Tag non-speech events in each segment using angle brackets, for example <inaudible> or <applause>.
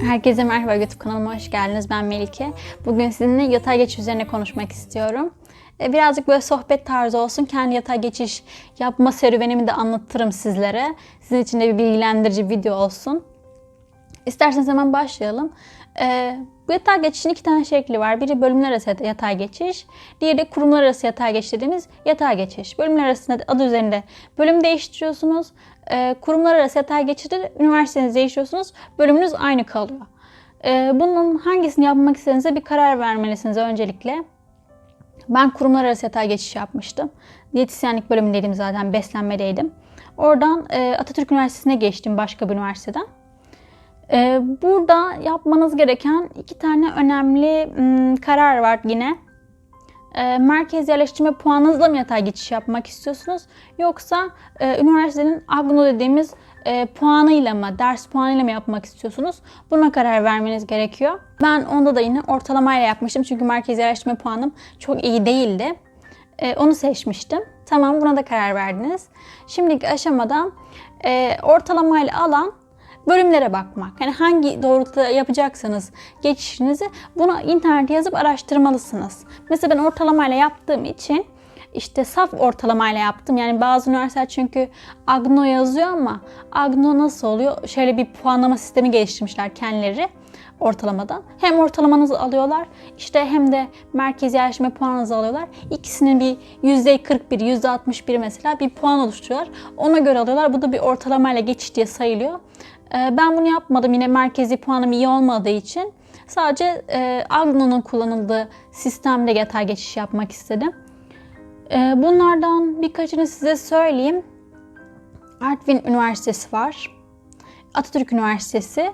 Herkese merhaba YouTube kanalıma hoş geldiniz. Ben Melike. Bugün sizinle yatay geçiş üzerine konuşmak istiyorum. E, Birazcık böyle sohbet tarzı olsun. Kendi yatay geçiş yapma serüvenimi de anlatırım sizlere. Sizin için de bir bilgilendirici video olsun. İsterseniz hemen başlayalım. Ee, bu yatay geçişin iki tane şekli var. Biri bölümler arası yatay geçiş, diğeri de kurumlar arası yatay geçiş dediğimiz yatay geçiş. Bölümler arasında adı üzerinde bölüm değiştiriyorsunuz. Ee, kurumlar arası yatay geçişte üniversitenizi değiştiriyorsunuz. Bölümünüz aynı kalıyor. Ee, bunun hangisini yapmak istediğinize bir karar vermelisiniz öncelikle. Ben kurumlar arası yatay geçiş yapmıştım. Diyetisyenlik bölümündeydim zaten, beslenmedeydim. Oradan e, Atatürk Üniversitesi'ne geçtim başka bir üniversiteden. Ee, burada yapmanız gereken iki tane önemli m, karar var yine. Ee, merkez yerleştirme puanınızla mı yatay geçiş yapmak istiyorsunuz? Yoksa e, üniversitenin AGNO dediğimiz e, puanıyla mı, ders puanıyla mı yapmak istiyorsunuz? Buna karar vermeniz gerekiyor. Ben onda da yine ortalamayla yapmıştım. Çünkü merkez yerleştirme puanım çok iyi değildi. E, onu seçmiştim. Tamam buna da karar verdiniz. Şimdiki aşamada ortalamayla alan bölümlere bakmak. Yani hangi doğrultuda yapacaksanız geçişinizi bunu internete yazıp araştırmalısınız. Mesela ben ortalamayla yaptığım için işte saf ortalamayla yaptım. Yani bazı üniversiteler çünkü AGNO yazıyor ama AGNO nasıl oluyor? Şöyle bir puanlama sistemi geliştirmişler kendileri ortalamadan. Hem ortalamanızı alıyorlar işte hem de merkez yerleşme puanınızı alıyorlar. İkisinin bir %41, %61 mesela bir puan oluşturuyorlar. Ona göre alıyorlar. Bu da bir ortalamayla geçiş diye sayılıyor. Ee, Ben bunu yapmadım yine merkezi puanım iyi olmadığı için. Sadece e, Agno'nun kullanıldığı sistemde yatay geçiş yapmak istedim. Ee, Bunlardan birkaçını size söyleyeyim. Artvin Üniversitesi var. Atatürk Üniversitesi,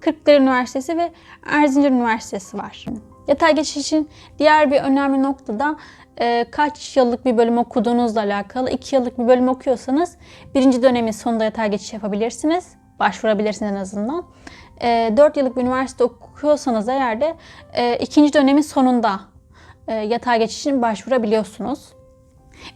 Kırklareli Üniversitesi ve Erzincan Üniversitesi var. Yatay geçiş için diğer bir önemli nokta da e, kaç yıllık bir bölüm okuduğunuzla alakalı. 2 yıllık bir bölüm okuyorsanız birinci dönemin sonunda yatay geçiş yapabilirsiniz. Başvurabilirsiniz en azından. E, 4 yıllık bir üniversite okuyorsanız eğer de e, ikinci dönemin sonunda e, yatay geçiş için başvurabiliyorsunuz.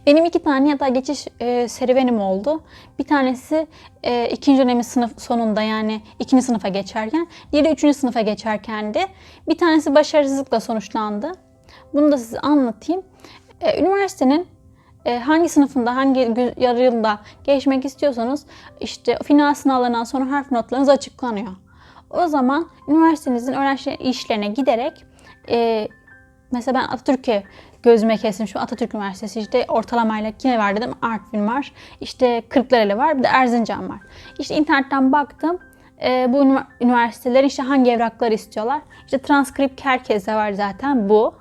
Benim iki tane yatay geçiş e, serüvenim oldu. Bir tanesi e, ikinci dönemin sınıf sonunda yani ikinci sınıfa geçerken, diğeri üçüncü sınıfa geçerkendi. Bir tanesi başarısızlıkla sonuçlandı. Bunu da size anlatayım. E, üniversitenin hangi sınıfında, hangi yarı yılda geçmek istiyorsanız işte final sınavlarından sonra harf notlarınız açıklanıyor. O zaman üniversitenizin öğrenci işlerine giderek e, Mesela ben Atatürk'e gözüme kestim. Şu Atatürk Üniversitesi işte ortalamayla kime var dedim. Artvin var. İşte Kırklareli var. Bir de Erzincan var. İşte internetten baktım. Ee, bu ünivers- üniversitelerin işte hangi evrakları istiyorlar. İşte transkript herkeste var zaten bu.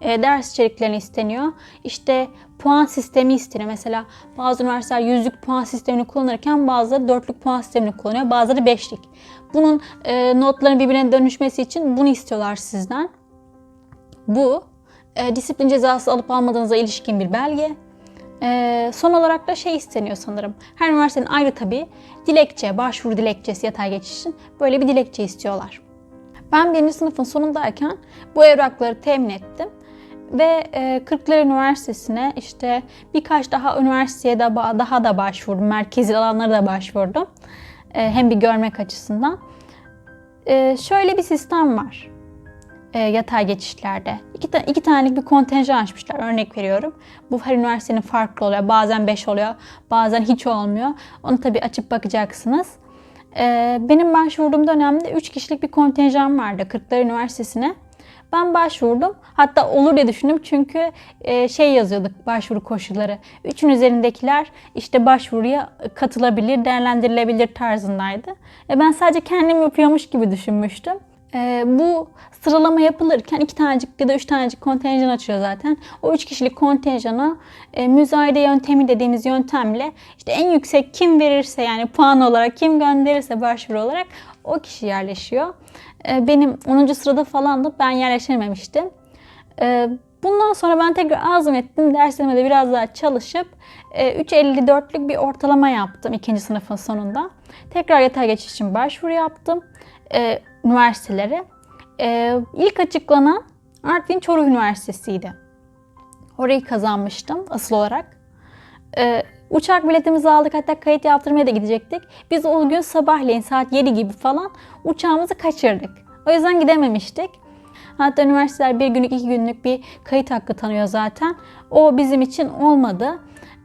Ee, ders içeriklerini isteniyor. İşte puan sistemi isteniyor. Mesela bazı üniversiteler yüzlük puan sistemini kullanırken bazıları dörtlük puan sistemini kullanıyor. Bazıları beşlik. Bunun e, notların birbirine dönüşmesi için bunu istiyorlar sizden. Bu e, disiplin cezası alıp almadığınıza ilişkin bir belge. E, son olarak da şey isteniyor sanırım. Her üniversitenin ayrı tabii dilekçe, başvuru dilekçesi yatay geçiş için böyle bir dilekçe istiyorlar. Ben birinci sınıfın sonundayken bu evrakları temin ettim. Ve e, Kırklareli Üniversitesi'ne işte birkaç daha üniversiteye de daha da başvurdum. Merkezi alanlara da başvurdum. E, hem bir görmek açısından. E, şöyle bir sistem var e, yatay geçişlerde. İki, ta- iki tanelik bir kontenjan açmışlar. Örnek veriyorum. Bu her üniversitenin farklı oluyor. Bazen 5 oluyor, bazen hiç olmuyor. Onu tabii açıp bakacaksınız. E, benim başvurduğum dönemde 3 kişilik bir kontenjan vardı Kırklareli Üniversitesi'ne. Ben başvurdum. Hatta olur diye düşündüm çünkü e, şey yazıyorduk başvuru koşulları. Üçün üzerindekiler işte başvuruya katılabilir, değerlendirilebilir tarzındaydı. E, ben sadece kendim yapıyormuş gibi düşünmüştüm. E, bu sıralama yapılırken iki tanecik ya da üç tanecik kontenjan açıyor zaten. O üç kişilik kontenjana e, müzayede yöntemi dediğimiz yöntemle işte en yüksek kim verirse yani puan olarak kim gönderirse başvuru olarak o kişi yerleşiyor. E, benim 10. sırada falandı ben yerleşememiştim. E, bundan sonra ben tekrar azmettim. Derslerime de biraz daha çalışıp e, 3.54'lük bir ortalama yaptım ikinci sınıfın sonunda. Tekrar yatay geçiş için başvuru yaptım e, üniversitelere. E, ilk açıklanan Artvin Çoruh Üniversitesi'ydi. Orayı kazanmıştım asıl olarak. E, Uçak biletimizi aldık hatta kayıt yaptırmaya da gidecektik. Biz o gün sabahleyin saat 7 gibi falan uçağımızı kaçırdık. O yüzden gidememiştik. Hatta üniversiteler bir günlük iki günlük bir kayıt hakkı tanıyor zaten. O bizim için olmadı.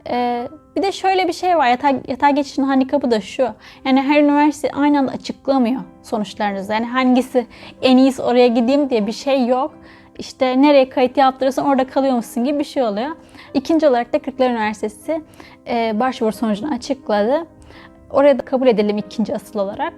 Ee, bir de şöyle bir şey var. Yatay, yatay geçişin handikapı da şu. Yani her üniversite aynı anda açıklamıyor sonuçlarınızı. Yani hangisi en iyisi oraya gideyim diye bir şey yok. İşte nereye kayıt yaptırırsan orada kalıyormuşsun gibi bir şey oluyor. İkinci olarak da Kırklar Üniversitesi e, başvuru sonucunu açıkladı. Oraya da kabul edelim ikinci asıl olarak.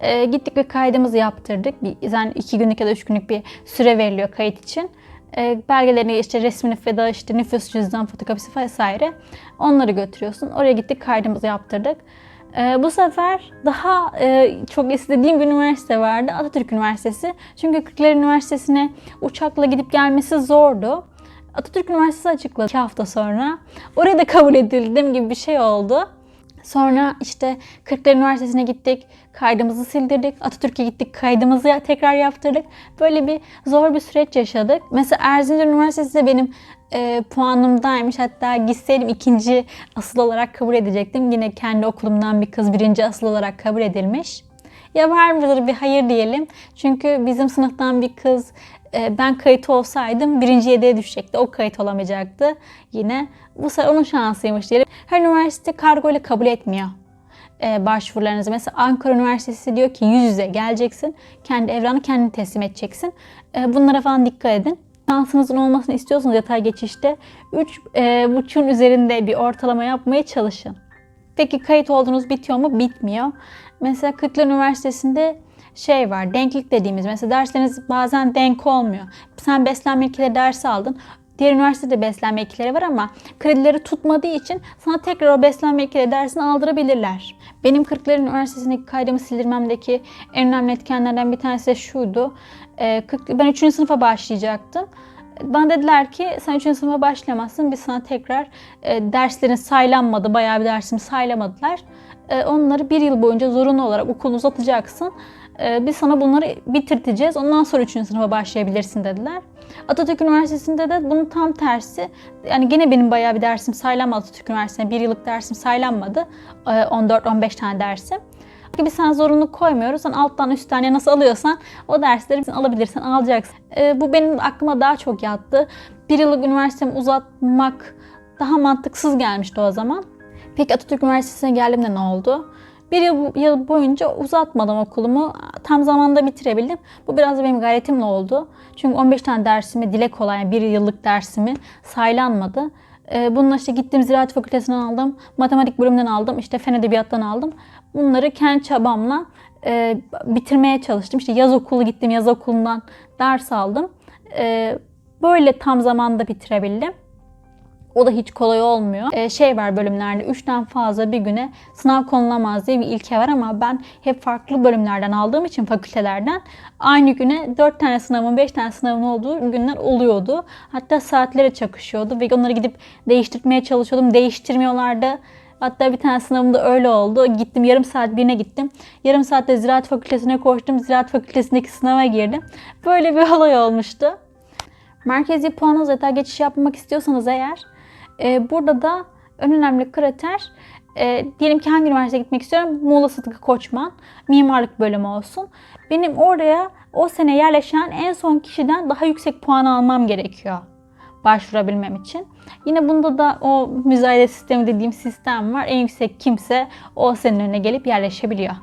E, gittik ve kaydımızı yaptırdık. Bir, yani iki günlük ya da üç günlük bir süre veriliyor kayıt için. E, belgelerini işte resmini ya da işte nüfus cüzdan fotokopisi vesaire onları götürüyorsun. Oraya gittik kaydımızı yaptırdık. E, bu sefer daha e, çok istediğim bir üniversite vardı. Atatürk Üniversitesi. Çünkü Kırklar Üniversitesi'ne uçakla gidip gelmesi zordu. Atatürk Üniversitesi açıkladı iki hafta sonra. Oraya da kabul edildim gibi bir şey oldu. Sonra işte Kırklar Üniversitesi'ne gittik, kaydımızı sildirdik. Atatürk'e gittik, kaydımızı tekrar yaptırdık. Böyle bir zor bir süreç yaşadık. Mesela Erzincan Üniversitesi de benim e, puanımdaymış. Hatta gitseydim ikinci asıl olarak kabul edecektim. Yine kendi okulumdan bir kız birinci asıl olarak kabul edilmiş. Ya var mıdır bir hayır diyelim. Çünkü bizim sınıftan bir kız ben kayıt olsaydım birinci yedeğe düşecekti. O kayıt olamayacaktı yine. Bu sefer onun şansıymış diyelim. Her üniversite kargo ile kabul etmiyor e, başvurularınızı. Mesela Ankara Üniversitesi diyor ki yüz yüze geleceksin. Kendi evranı kendin teslim edeceksin. E, bunlara falan dikkat edin. Şansınızın olmasını istiyorsanız yatay geçişte 3 e, üzerinde bir ortalama yapmaya çalışın. Peki kayıt oldunuz bitiyor mu? Bitmiyor. Mesela Kırklar Üniversitesi'nde şey var, denklik dediğimiz. Mesela dersleriniz bazen denk olmuyor. Sen beslenme ilkeleri dersi aldın. Diğer üniversitede beslenme ilkeleri var ama kredileri tutmadığı için sana tekrar o beslenme ilkeleri dersini aldırabilirler. Benim Kırklar Üniversitesi'ndeki kaydımı sildirmemdeki en önemli etkenlerden bir tanesi de şuydu. Ee, Ben 3. sınıfa başlayacaktım. Bana dediler ki sen 3. sınıfa başlayamazsın. Biz sana tekrar e, derslerin saylanmadı. Bayağı bir dersimi saylamadılar. E, onları bir yıl boyunca zorunlu olarak okulunu uzatacaksın. E, biz sana bunları bitirteceğiz. Ondan sonra 3. sınıfa başlayabilirsin dediler. Atatürk Üniversitesi'nde de bunun tam tersi. Yani gene benim bayağı bir dersim saylanmadı Atatürk Üniversitesi'nde. Bir yıllık dersim saylanmadı. E, 14-15 tane dersim. Biz sana zorunluluk koymuyoruz. Sen alttan üstten ya nasıl alıyorsan o dersleri sen alabilirsen alacaksın. Ee, bu benim aklıma daha çok yattı. Bir yıllık üniversitemi uzatmak daha mantıksız gelmişti o zaman. Peki Atatürk Üniversitesi'ne geldiğimde ne oldu? Bir yıl, yıl boyunca uzatmadım okulumu. Tam zamanda bitirebildim. Bu biraz da benim gayretimle oldu. Çünkü 15 tane dersimi dile kolay, bir yıllık dersimi saylanmadı. Ee, Bununla işte gittim Ziraat Fakültesinden aldım, matematik bölümünden aldım, işte fen edebiyattan aldım. Bunları kendi çabamla e, bitirmeye çalıştım. İşte yaz okulu gittim, yaz okulundan ders aldım. E, böyle tam zamanda bitirebildim. O da hiç kolay olmuyor. Ee, şey var bölümlerde 3'ten fazla bir güne sınav konulamaz diye bir ilke var ama ben hep farklı bölümlerden aldığım için fakültelerden aynı güne 4 tane sınavın 5 tane sınavın olduğu günler oluyordu. Hatta saatlere çakışıyordu ve onları gidip değiştirmeye çalışıyordum. Değiştirmiyorlardı. Hatta bir tane sınavımda öyle oldu. Gittim yarım saat birine gittim. Yarım saatte Ziraat Fakültesine koştum. Ziraat Fakültesindeki sınava girdim. Böyle bir <laughs> olay olmuştu. Merkezi puanınızla yatay geçiş yapmak istiyorsanız eğer e, burada da en önemli kriter e, diyelim ki hangi üniversiteye gitmek istiyorum? Muğla Sıtkı Koçman mimarlık bölümü olsun. Benim oraya o sene yerleşen en son kişiden daha yüksek puan almam gerekiyor başvurabilmem için. Yine bunda da o müzayede sistemi dediğim sistem var. En yüksek kimse o senin önüne gelip yerleşebiliyor.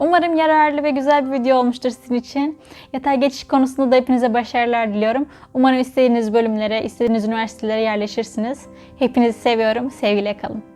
Umarım yararlı ve güzel bir video olmuştur sizin için. Yatay geçiş konusunda da hepinize başarılar diliyorum. Umarım istediğiniz bölümlere, istediğiniz üniversitelere yerleşirsiniz. Hepinizi seviyorum. Sevgiyle kalın.